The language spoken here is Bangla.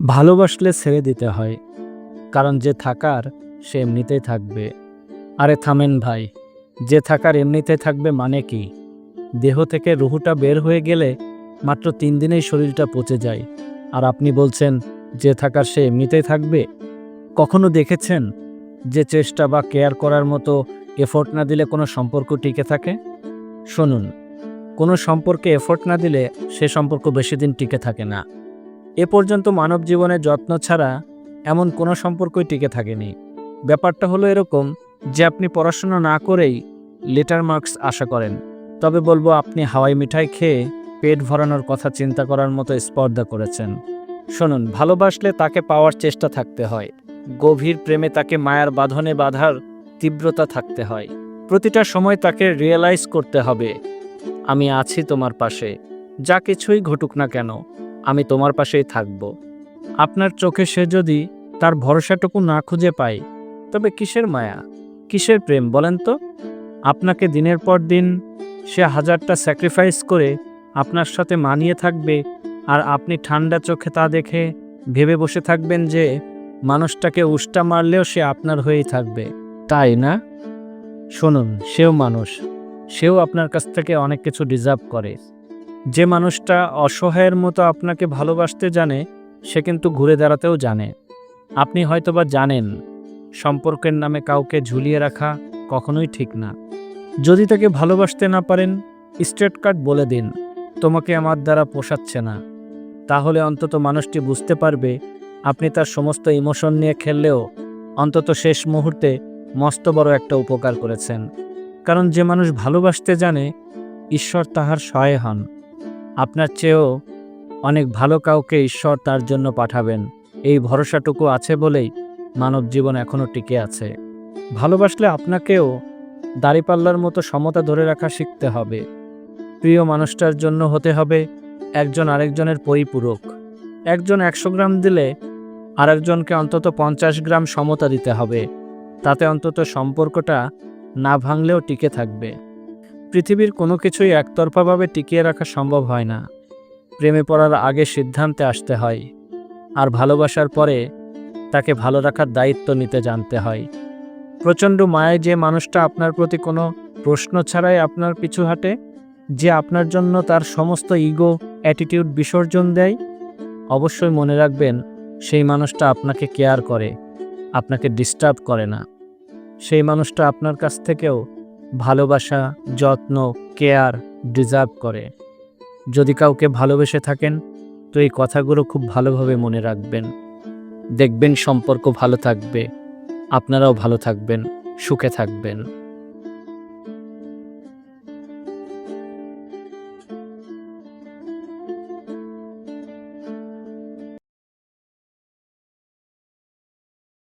ভালোবাসলে ছেড়ে দিতে হয়, কারণ যে থাকার সে এমনিতেই থাকবে। আরে থামেন ভাই, যে থাকার এমনিতেই থাকবে মানে কি? দেহ থেকে রুহুটা বের হয়ে গেলে মাত্র তিন দিনেই শরীরটা পচে যায়। আর আপনি বলছেন, যে থাকার সে এমনিতেই থাকবে? কখনো দেখেছেন যে চেষ্টা বা কেয়ার করার মতো এফোর্ট না দিলে কোনো সম্পর্ক টিকে থাকে? শুনুন, কোনো সম্পর্কে এফোর্ট না দিলে সে সম্পর্ক বেশি দিন টিকে থাকে না। এ পর্যন্ত মানব জীবনে যত্ন ছাড়া এমন কোনো সম্পর্কই টিকে থাকেনি। ব্যাপারটা হলো এরকম যে আপনি পড়াশোনা না করেই লেটার মার্কস আশা করেন। তবে বলব আপনি হাওয়াই মিঠাই খেয়ে পেট ভরানোর কথা চিন্তা করার মতো স্পর্ধা করেছেন। শুনুন, ভালোবাসলে তাকে পাওয়ার চেষ্টা থাকতে হয়। গভীর প্রেমে তাকে মায়ার বাঁধনে বাঁধার তীব্রতা থাকতে হয়। প্রতিটা সময় তাকে রিয়েলাইজ করতে হবে, আমি আছি তোমার পাশে। যা কিছুই ঘটুক না কেন আমি তোমার পাশেই থাকব। আপনার চোখে সে যদি তার ভরসাটুকু না খুঁজে পায়, তবে কিসের মায়া? কিসের প্রেম বলেন তো? আপনাকে দিনের পর দিন সে হাজারটা স্যাক্রিফাইস করে আপনার সাথে মানিয়ে থাকবে আর আপনি ঠান্ডা চোখে তা দেখে ভেবে বসে থাকবেন যে মানুষটাকে উষ্টা মারলেও সে আপনার হয়েই থাকবে। তাই না? শুনুন, সেও মানুষ। সেও আপনার কাছ থেকে অনেক কিছু ডিজার্ভ করে। যে মানুষটা অসহায়ের মতো আপনাকে ভালোবাসতে জানে, সে কিন্তু ঘুরে দাঁড়াতেও জানে। আপনি হয়তোবা জানেন, সম্পর্কের নামে কাউকে ঝুলিয়ে রাখা কখনোই ঠিক না। যদি তাকে ভালোবাসতে না পারেন, স্ট্রেট কাট বলে দিন, তোমাকে আমার দ্বারা পোষাচ্ছে না। তাহলে অন্তত মানুষটি বুঝতে পারবে, আপনি তার সমস্ত ইমোশন নিয়ে খেললেও অন্তত শেষ মুহূর্তে মস্ত বড় একটা উপকার করেছেন। কারণ যে মানুষ ভালোবাসতে জানে, ঈশ্বর তাহার সহায় হন। আপনার চেয়েও অনেক ভালো কাউকে ঈশ্বর তার জন্য পাঠাবেন। এই ভরসাটুকু আছে বলেই মানব জীবন এখনও টিকে আছে। ভালোবাসলে আপনাকেও দাড়িপাল্লার মতো সমতা ধরে রাখা শিখতে হবে। প্রিয় মানুষটার জন্য হতে হবে একজন আরেকজনের পরিপূরক। একজন একশো গ্রাম দিলে আরেকজনকে অন্তত পঞ্চাশ গ্রাম সমতা দিতে হবে। তাতে অন্তত সম্পর্কটা না ভাঙলেও টিকে থাকবে। পৃথিবীর কোনো কিছুই একতরফাভাবে টিকিয়ে রাখা সম্ভব হয় না। প্রেমে পড়ার আগে সিদ্ধান্তে আসতে হয়, আর ভালোবাসার পরে তাকে ভালো রাখার দায়িত্ব নিতে জানতে হয়। প্রচণ্ড মায়ায় যে মানুষটা আপনার প্রতি কোনো প্রশ্ন ছাড়াই আপনার পিছু হাঁটে, যে আপনার জন্য তার সমস্ত ইগো, অ্যাটিটিউড বিসর্জন দেয়, অবশ্যই মনে রাখবেন, সেই মানুষটা আপনাকে কেয়ার করে, আপনাকে ডিস্টার্ব করে না। সেই মানুষটা আপনার কাছ থেকেও ভালোবাসা, যত্ন, কেয়ার ডিজার্ভ করে। যদি কাউকে ভালোবেসে থাকেন, তো এই কথাগুলো খুব ভালোভাবে মনে রাখবেন। দেখবেন সম্পর্ক ভালো থাকবে, আপনারাও ভালো থাকবেন, সুখে থাকবেন।